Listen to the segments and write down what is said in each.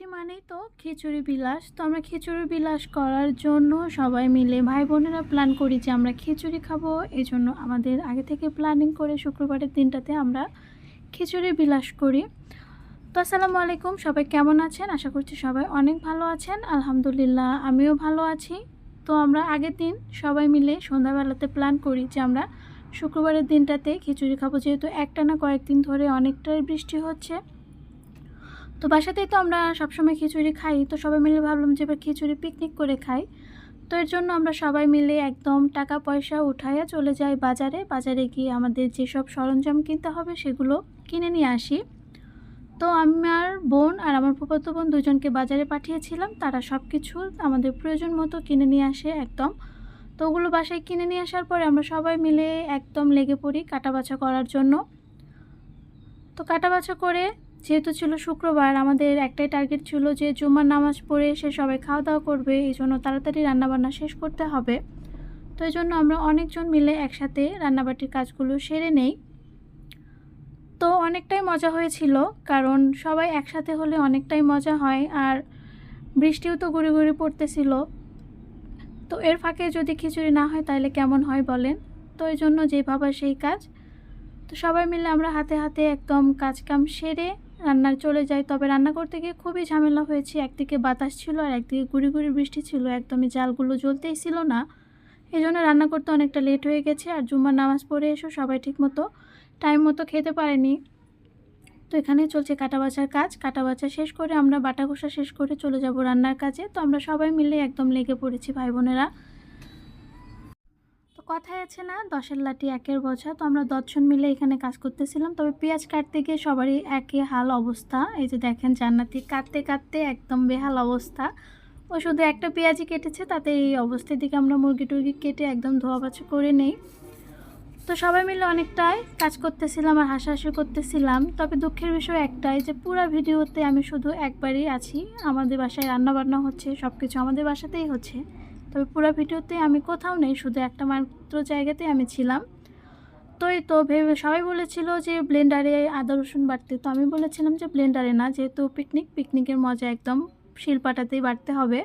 বৃষ্টি মানেই তো খিচুড়ি বিলাস। তো আমরা খিচুড়ি বিলাস করার জন্য সবাই মিলে ভাই বোনেরা প্ল্যান করি যে আমরা খিচুড়ি খাব। এই জন্য আমাদের আগে থেকে প্ল্যানিং করে শুক্রবারের দিনটাতে আমরা খিচুড়ি বিলাস করি। তো আসসালামু আলাইকুম, সবাই কেমন আছেন? আশা করছি সবাই অনেক ভালো আছেন। আলহামদুলিল্লাহ, আমিও ভালো আছি। তো আমরা আগের দিন সবাই মিলে সন্ধ্যাবেলাতে প্ল্যান করি যে আমরা শুক্রবারের দিনটাতে খিচুড়ি খাব। যেহেতু একটানা কয়েকদিন ধরে অনেকটাই বৃষ্টি হচ্ছে। তো বাসাতেই তো আমরা সবসময় খিচুড়ি খাই। তো সবাই মিলে ভাবলাম যে এবার খিচুড়ি পিকনিক করে খাই। তো এর জন্য আমরা সবাই মিলে একদম টাকা পয়সা উঠাইয়া চলে যাই বাজারে। বাজারে গিয়ে আমাদের যেসব সরঞ্জাম কিনতে হবে সেগুলো কিনে নিয়ে আসি। তো আমার বোন আর আমার ফুফাতো বোন দুজনকে বাজারে পাঠিয়েছিলাম। তারা সব কিছু আমাদের প্রয়োজন মতো কিনে নিয়ে আসে একদম। তো ওগুলো বাসায় কিনে নিয়ে আসার পরে আমরা সবাই মিলে একদম লেগে পড়ি কাটা বাছা করার জন্য। তো কাটা বাছা করে যেহেতু ছিল শুক্রবার, আমাদের একটাই টার্গেট ছিল যে জুম্মার নামাজ পড়ে এসে সবাই খাওয়া দাওয়া করবে, এই জন্য তাড়াতাড়ি রান্নাবান্না শেষ করতে হবে। তো এই জন্য আমরা অনেকজন মিলে একসাথে রান্নাবাটির কাজগুলো সেরে নেই। তো অনেকটাই মজা হয়েছিল, কারণ সবাই একসাথে হলে অনেকটাই মজা হয়, আর বৃষ্টিও তো গুড়ি গুড়ি পড়তেছিল। তো এর ফাঁকে যদি খিচুড়ি না হয় তাহলে কেমন হয় বলেন? তো এই জন্য যে ভাবা সেই কাজ। তো সবাই মিলে আমরা হাতে হাতে একদম কাজ কাম সেরে রান্নার চলে যাই। তবে রান্না করতে গিয়ে খুবই ঝামেলা হয়েছে। একদিকে বাতাস ছিল আর একদিকে গুড়ি গুড়ি বৃষ্টি ছিল। একদমই জালগুলো জ্বলতেই ছিল না। এই জন্য রান্না করতে অনেকটা লেট হয়ে গেছে আর জুম্মার নামাজ পড়ে এসো সবাই ঠিকমতো টাইম মতো খেতে পারেনি। তো এখানে চলছে কাটা বাছার কাজ। কাটা বাছা শেষ করে আমরা বাটা ঘষা শেষ করে চলে যাব রান্নার কাজে। তো আমরা সবাই মিলে একদম লেগে পড়েছি ভাই বোনেরা। কথায় আছে না, দশের লাঠি একের বোঝা। তো আমরা দশজন মিলে এখানে কাজ করতেছিলাম। তবে পেঁয়াজ কাটতে গিয়ে সবারই একই হাল অবস্থা। এই যে দেখেন জান্নাতি, কাটতে কাটতে একদম বেহাল অবস্থা। ও শুধু একটা পেঁয়াজই কেটেছে, তাতে এই অবস্থার দিকে আমরা মুরগি টুরগি কেটে একদম ধোয়া বাছা করে নেই। তো সবাই মিলে অনেকটাই কাজ করতেছিলাম আর হাসাহাসি করতেছিলাম। তবে দুঃখের বিষয় একটাই যে পুরো ভিডিওতে আমি শুধু একবারই আছি। আমাদের বাসায় রান্না বান্না হচ্ছে সব কিছু আমাদের বাসাতেই হচ্ছে। তবে পুরো ভিডিওতে আমি কোথাও নেই, শুধু একটা মাত্র জায়গাতে আমি ছিলাম। তো এই তো ভেবে সবাই বলেছিল যে ব্লেন্ডারে আদা, রসুন বাটতে তো আমি বলেছিলাম যে ব্লেন্ডারে না, যেহেতু পিকনিক পিকনিকের মজা একদম শিলপাটাতেই বাড়তে হবে।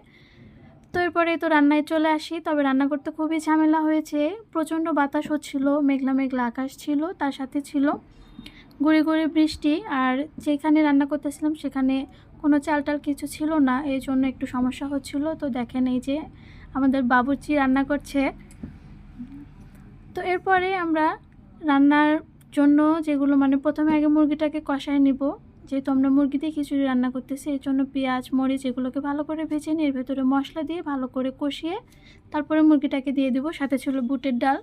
তো এরপরে তো রান্নায় চলে আসি, তবে রান্না করতে খুবই ঝামেলা হয়েছে। প্রচণ্ড বাতাস হচ্ছিল, মেঘলা মেঘলা আকাশ ছিল, তার সাথে ছিল গুড়ি গুড়ি বৃষ্টি। আর যেখানে রান্না করতেছিলাম সেখানে কোনো চাল টাল কিছু ছিল না, এই জন্য একটু সমস্যা হচ্ছিল। তো দেখেন এই যে আমাদের বাবুর্চি রান্না করছে। তো এরপরে আমরা রান্নার জন্য যেগুলো মানে প্রথমে আগে মুরগিটাকে কষায় নিব। যেহেতু আমরা মুরগি দিয়ে খিচুড়ি রান্না করতেছি, এর জন্য পেঁয়াজ, মরিচ এগুলোকে ভালো করে ভেজে নিয়ে এর ভেতরে মশলা দিয়ে ভালো করে কষিয়ে তারপরে মুরগিটাকে দিয়ে দেবো, সাথে ছিল বুটের ডাল।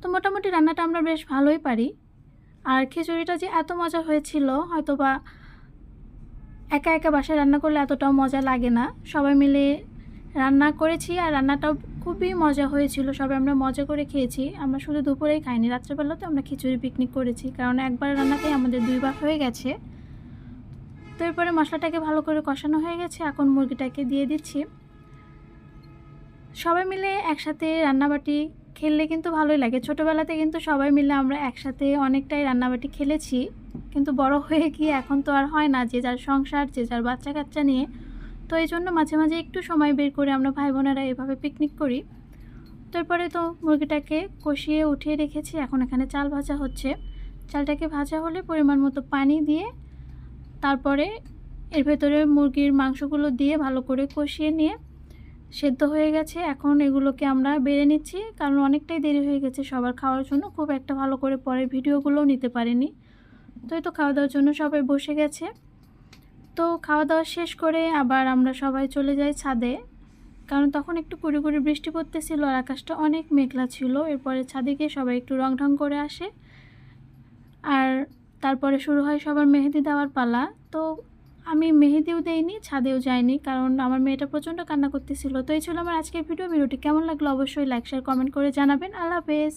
তো মোটামুটি রান্নাটা আমরা বেশ ভালোই পারি। আর খিচুড়িটা যে এত মজা হয়েছিল হয়তো বা একা একা বাসায় রান্না করলে এতটাও মজা লাগে না। সবাই মিলে রান্না করেছি আর রান্নাটাও খুবই মজা হয়েছিল। সবাই আমরা মজা করে খেয়েছি। আমরা শুধু দুপুরেই খাইনি রাত্রেবেলাতে আমরা খিচুড়ি পিকনিক করেছি। কারণ একবার রান্নাতেই আমাদের দুইবার হয়ে গেছে। তো এরপরে মশলাটাকে ভালো করে কষানো হয়ে গেছে। এখন মুরগিটাকে দিয়ে দিচ্ছি। সবাই মিলে একসাথে রান্নাবাটি খেললে কিন্তু ভালোই লাগে। ছোটোবেলাতে কিন্তু সবাই মিলে আমরা একসাথে অনেকটাই রান্নাবাটি খেলেছি। কিন্তু বড় হয়ে গিয়ে এখন তো আর হয় না, যে যার সংসার, যে যার বাচ্চা কাচ্চা নিয়ে। তো এই জন্য মাঝে মাঝে একটু সময় বের করে আমরা ভাই বোনেরা এভাবে পিকনিক করি। তারপরে তো মুরগিটাকে কষিয়ে উঠিয়ে রেখেছি, এখন এখানে চাল ভাজা হচ্ছে। চালটাকে ভাজা হলে পরিমাণ মতো পানি দিয়ে তারপরে এর ভেতরে মুরগির মাংসগুলো দিয়ে ভালো করে কষিয়ে নিয়ে সেদ্ধ হয়ে গেছে। এখন এগুলোকে আমরা বেড়ে নিচ্ছি। কারণ অনেকটাই দেরি হয়ে গেছে সবার খাওয়ার জন্য। খুব একটা ভালো করে পরের ভিডিওগুলোও নিতে পারিনি। তো এই তো খাওয়া দাওয়ার জন্য সবাই বসে গেছে। তো খাওয়া দাওয়া শেষ করে আবার আমরা সবাই চলে যাই ছাদে। কারণ তখন একটু কুড়ি কুড়ি বৃষ্টি পড়তেছিল আর আকাশটা অনেক মেঘলা ছিল। এরপরে ছাদে গিয়ে সবাই একটু রং ঢং করে আসে। আর তারপরে শুরু হয় সবার মেহেদি দেওয়ার পালা। তো আমি মেহেদিও দেইনি, ছাদেও যাইনি, কারণ আমার মেয়েটা প্রচণ্ড কান্না করতেছিল। তো এই ছিল আমার আজকের ভিডিও ভিডিওটি কেমন লাগল অবশ্যই লাইক শেয়ার কমেন্ট করে জানাবেন। আল্লাহ হাফেজ।